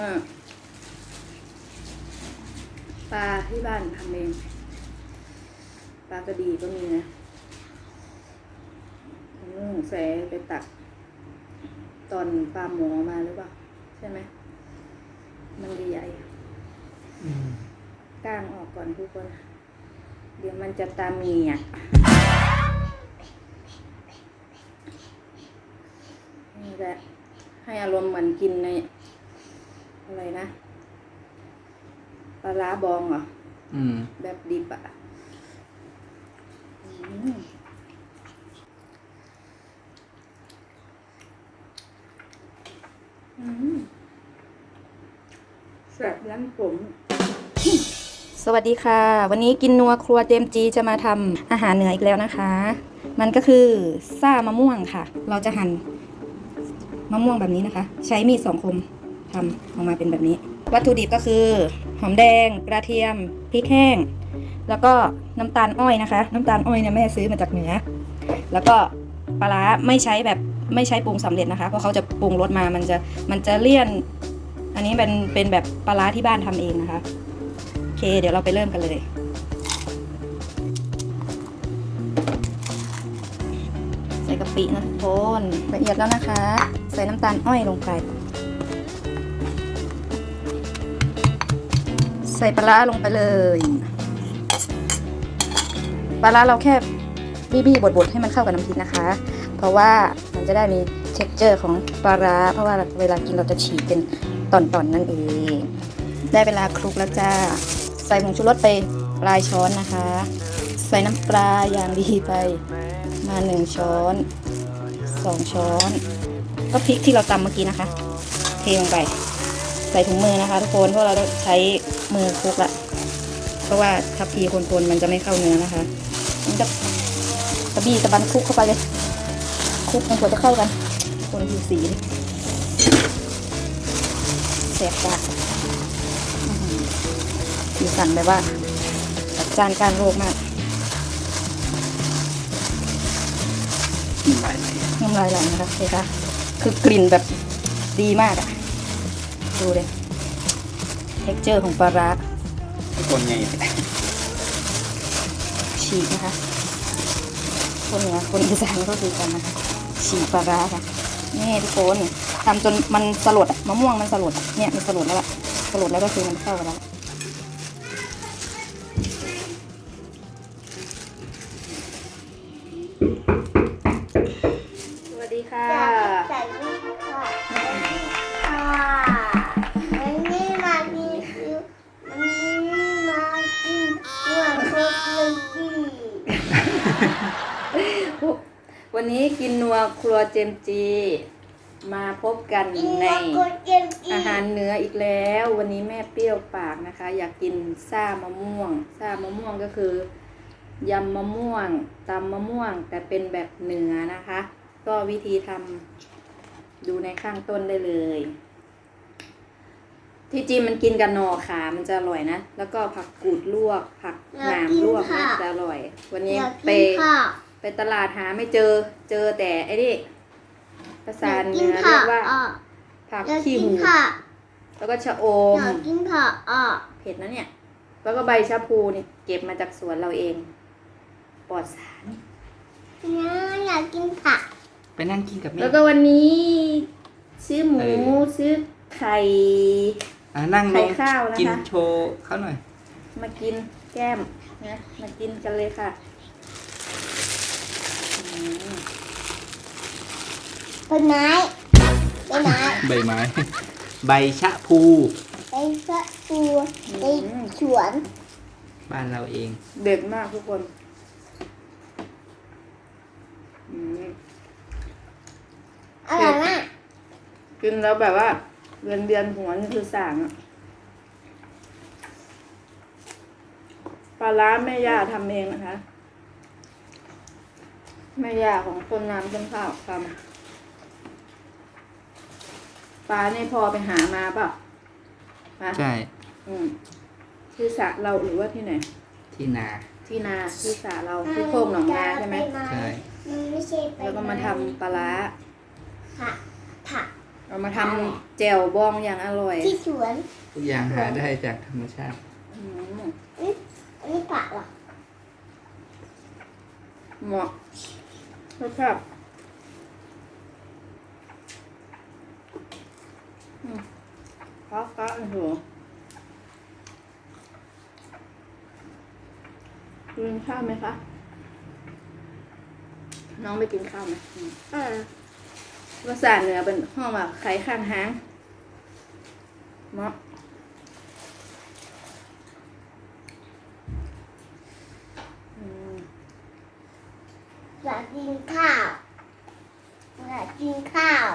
ออปลาที่บ้านทำเอง ปลากระดีก็มีนะอืมแสไปตัก ตอนปลาหมอมาหรือเปล่า ใช่ไหม มันใหญ่อืมๆก้างออกก่อนทุกคน เดี๋ยวมันจะตาเมียนี่แหละให้อารมณ์เหมือนกินใน อะไรนะปลาร้าบองเหรออืม แบบดิบอะอืมอืมแซ่บยันผม สวัสดีค่ะ วันนี้กินนัวครัวเจมจีจะมาทำอาหารเหนืออีกแล้วนะคะ มันก็คือซ่ามะม่วงค่ะ เราจะหั่นมะม่วงแบบนี้นะคะ ใช้มีดสองคม ทำออกมาเป็นแบบนี้ วัตถุดิบก็คือ หอมแดง กระเทียม พริกแห้ง แล้วก็น้ำตาลอ้อยนะคะ น้ำตาลอ้อยเนี่ยแม่ซื้อมาจากเหนือ แล้วก็ปลาร้าไม่ใช้แบบไม่ใช้ปรุงสำเร็จนะคะ เพราะเขาจะปรุงรสมา มันจะมันจะเลี่ยน อันนี้เป็นเป็นแบบปลาร้าที่บ้านทำเองนะคะ โอเค เดี๋ยวเราไปเริ่มกันเลยใส่กะปินะทุกคนละเอียดแล้วนะคะ ใส่น้ำตาลอ้อยลงไป ใส่ปลาร้าลงไปเลย ปลาร้าเราแค่บี้ๆบดๆให้มันเข้ากับน้ำพริกนะคะ เพราะว่ามันจะได้มี t e x t อร์ของปลาร้าเพราะว่าเวลากินเราจะฉีกเป็นตอนๆนั่นเอง ได้เวลาคลุกแล้วจ้า ใส่ผงชูรสไปปลายช้อนนะคะ ใส่น้ำปลาอย่างดีไปมาหนึ่งช้อนสองช้อน ก็พริกที่เราตำเมื่อกี้นะคะ เทลงไป ใส่ถุงมือนะคะ ทุกคนเพราะเราต้องใช้มือคลุกละเพราะว่าทัพพีคนๆมันจะไม่เข้าเนื้อนะคะมันจะตะบี้ตะบันคลุกเข้าไปเลยคลุกมันควรจะเข้ากัน คนผิวสีแสบจ้าอื้อหือสีสันแบบว่าจานการโรคมากไปไหนน้ำลายไหลนะคะเห็นคะคือกลิ่นแบบดีมากอะ ดูเลยเท็กเจอร์ของปลาร้าทุกคนไงฉีกนะคะ คนเหนือคนอีสานก็คือกันนะคะฉีกปลาร้าค่ะนี่ทุกคนทำจนมันสลดอะมะม่วงมันสลดอะเนี่ยมันสลดแล้วล่ะสลดแล้วก็คือมันเข้ากันแล้ว วันนี้กินนัวครัวเจมจี มาพบกันกินในหัวโคตรเจมจีอาหารเหนืออีกแล้ว วันนี้แม่เปรี้ยวปากนะคะ อยากกินซ่ามะม่วงซ่ามะม่วงก็คือยำมะม่วงตำมะม่วง แต่เป็นแบบเหนือนะคะ ก็วิธีทำดูในข้างต้นได้เลย ที่จริงมันกินกับหนอขามันจะอร่อยนะ แล้วก็ผักกูดลวก ผักหนามลวกนะจะอร่อย วันนี้อยากไปกินค่ะ ไปตลาดหาไม่เจอ เจอแต่ไอ้นี่ภาษาเหกินืนอค่ะเรียกว่าอะผักอยากขี้กินหูค่ะแล้วก็ชะอมอยากกินค่ะอะเผ็ดนะเนี่ย แล้วก็ใบชะพูนี่เก็บมาจากสวนเราเอง ปลอดสารเนี่ยอยากกินค่ะไปนั่งกินกับแม่ แล้วก็วันนี้ซื้อหมูเออซื้อไข่อะนั่งลไข่งข้าวนะคะกินโชว์เขาหน่อย มากินแก้มนะมากินกันเลยค่ะอืม ไปไหนไปไหนใบไม้ ใบชะพูไปสะตูไปสวนบ้านเราเอง เด็ดมากทุกคนอืมอร่อยมากกินแล้วแบบว่าเวียนเวียนหัวนี่คือสั่งอะปลาร้าแม่ย่าทำเองนะคะ แม่ย่าของต้นน้ำต้นข้าวทำ ปลานี่พอไปหามาเปล่าฮะใช่ อืมที่สระเราหรือว่าที่ไหน ที่นา ที่นาที่สระเราที่โคกหนองนาใช่ไหมใช่ มันไม่ใช่ไปแล้วก็มาทำปลาร้าผักผักเอามาทำแจ่วบองอย่างอร่อยที่สวนทุกอย่างหาได้จากธรรมชาติ อืมอันนี้อันนี้ผักเหรอเหมาะรสชาติอืม พักก็โอ้โหกินข้าวไหมคะ น้องไปกินข้าวไหมอืมอ่าภาษาเหนือเป็นห้องว่าไข่ข้างหางเนาะอืมอยากกินข้าวอยากกินข้าว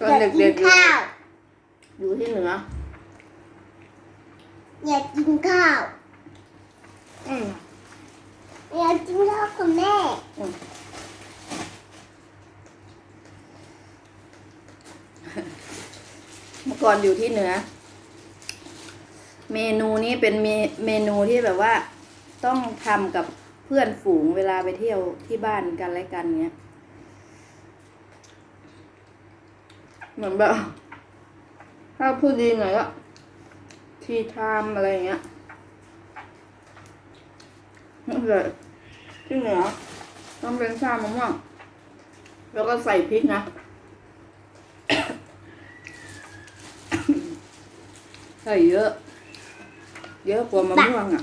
ตอนอยากเด็กิกนๆอยู่ข้าวอยู่ที่ เหนือ อยากกินข้าว อืมอยากกินข้าวกับแม่เมื่อก่อนอยู่ที่เหนือ เมนูนี้เป็นเมเมนูที่แบบว่า ต้องทำกับเพื่อนฝูงเวลาไปเที่ยวที่บ้านกันและกันเนี้ยเหมือนแบบ ถ้าพูดดีหน่อยก็ทีไทม์อะไรอย่างเงี้ยนั่นเลยที่เหนือต้องเป็นชามะม่วงแล้วก็ใส่พริกนะ ใส่เยอะ เยอะกว่ามะม่วงอะ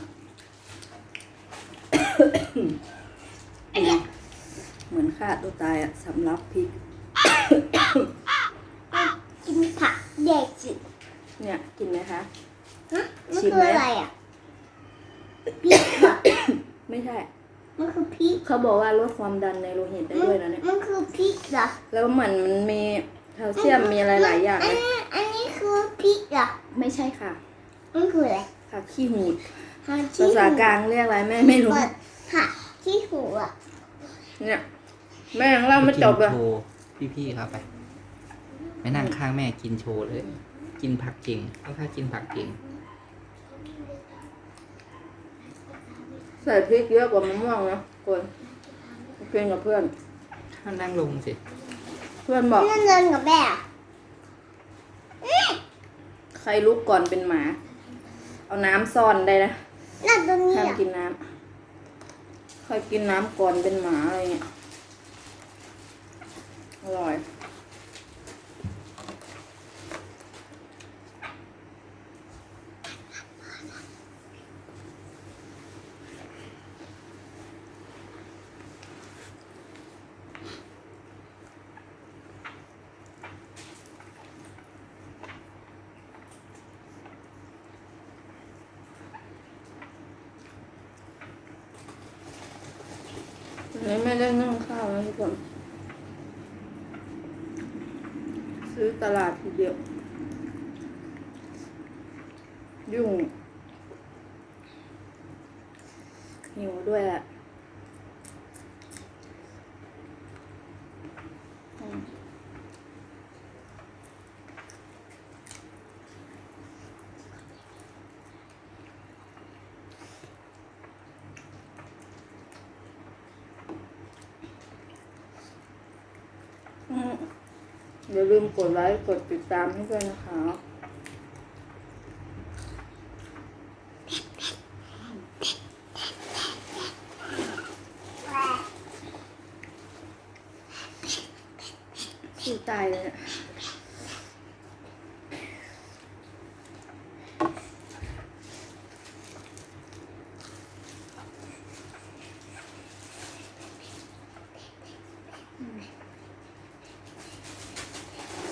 เหมือนฆ่าตัวตายอะสำลักพริก กินผัก เด็กสิเนี่ยกินไหมคะ ฮะมันชิมคือไหม อะไรอะพริกเหรอไม่ใช่ มันคือพริกเขาบอกว่าลดความดันในโลหิตได้ด้วยนะเนี่ยมันคือพริกเหรอแล้วเหมือนมันมีแคลเซียมมีอะไรหลายอย่างอัเลนยนี้อันนี้คือพริกเหรอไม่ใช่ค่ะมันคืออะไรผักขี้หูดผักที่ภาษากลางเรียกอะไรแม่ไม่รู้เปิดผักที่หูอะเนี่ย แม่ยังเล่าไม่จบเลยกินโชว์พี่ๆเขาไป ไปนั่งข้างแม่กินโชว์เลย กินผักเก่งต้องถ้ากินผักเก่ง ใส่พริกเยอะกว่ามะม่วงนะคนกินกับเพื่อน ถ้านั่งลงสิ เพื่อนบอกเพื่อนเดินกับแม่อะใครลุกก่อนเป็นหมา เอาน้ำซ่อนได้นะนั่นตรงนี้ห้ามอะกินน้ำใครกินน้ำก่อนเป็นหมาอะไรเงี้ย อร่อย นี้ไม่ได้นึ่งข้าวนะทุกคน ซื้อตลาดทีเดียว ยุ่งหิวด้วยแหละอืมอืม อย่าลืมกดไลค์ กดติดตามให้ด้วยนะคะสู้ตายเลยเนี่ย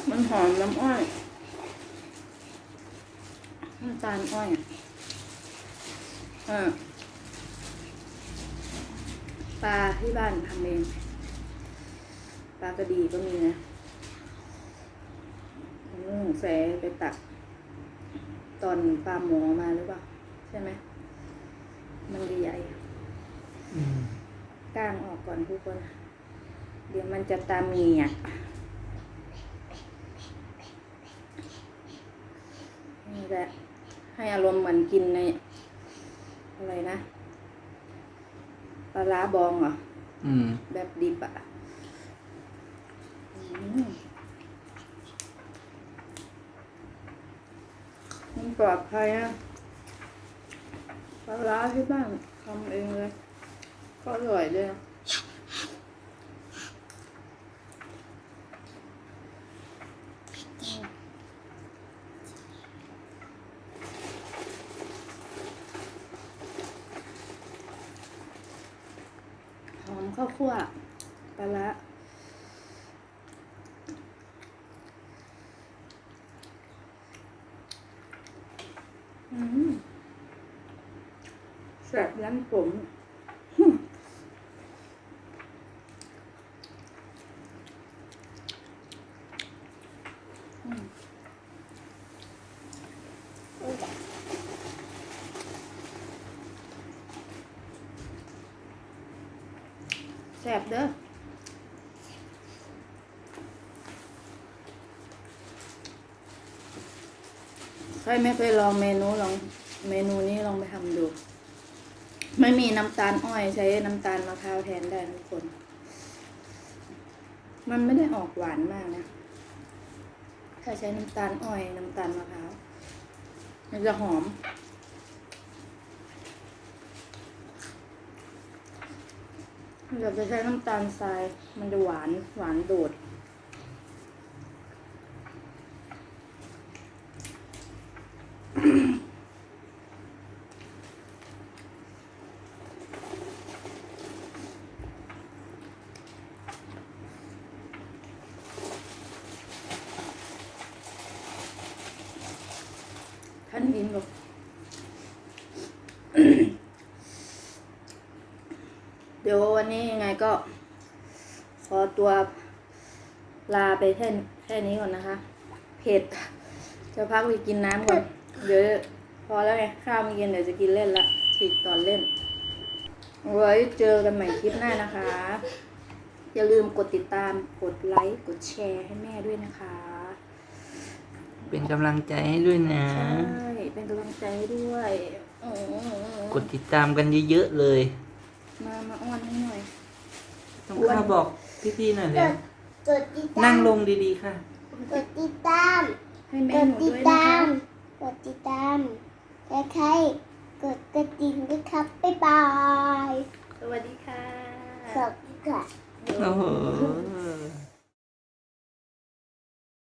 มัน หอมน้ำอ้อยน้ำตาลอ้อยอะอ่าปลาที่บ้านทำเองปลากระดีก็มีนะนุ่งแสไปตัก ตอนปลาหมอมาหรือเปล่า ใช่ไหม มันใหญ่อืมก้างออกก่อนทุกคน เดี๋ยวมันจะตามีอะ และให้อารมณ์เหมือนกินในอะไรนะปลาร้าบองเหรออืม แบบดิบอะอืมมันปลอดภัยนะปลาร้าที่บ้านทำเองเลย ก็อร่อยเลย ข้าวคั่วปลาร้าอืมแสบยันผมแสบเด้อใครไม่เคยลองเมนูลองเมนูนี้ลองไปทำดู ไม่มีน้ำตาลอ้อยใช้น้ำตาลมะพร้าวแทนได้ทุกคน มันไม่ได้ออกหวานมากนะ ถ้าใช้น้ำตาลอ้อยน้ำตาลมะพร้าวมันจะหอม เดี๋ยวจะใช้น้ำตาลทราย มันจะหวานหวานโดดท่านอินบอก เดี๋ยววั นนี้ยังไงก็ขอตัวลาไปแค่แค่นี้ก่อนนะคะ เผ็ด จะพักไปกินน้ำก่อน เดี๋ยวพอแล้วไงข้าวไมีกินเดี๋ยวจะกินเล่นละฉีกตอนเล่น ไว้เจอกันใหม่คลิปหน้านะคะ อย่าลืมกดติดตาม กดไลค์ กดแชร์ให้แม่ด้วยนะคะ เป็นกำลังใจให้ด้วยนะ ใช่ เป็นกำลังใจให้ด้วยโอ้กดติดตามกันเยอะๆเลย มามาอ้อนให้หน่อยต้องข้าบอกพี่ๆหน่อยเลยกดติดตามนั่งลงดีๆค่ะ กดติดตามให้กแม่ดหนูติดด้วยนะตาคะมกดติดตามและใครกดกระดิ่งด้วยครับบ๊ายบายสวัสดีค่ะขอบคุณค่ะ โอ้โห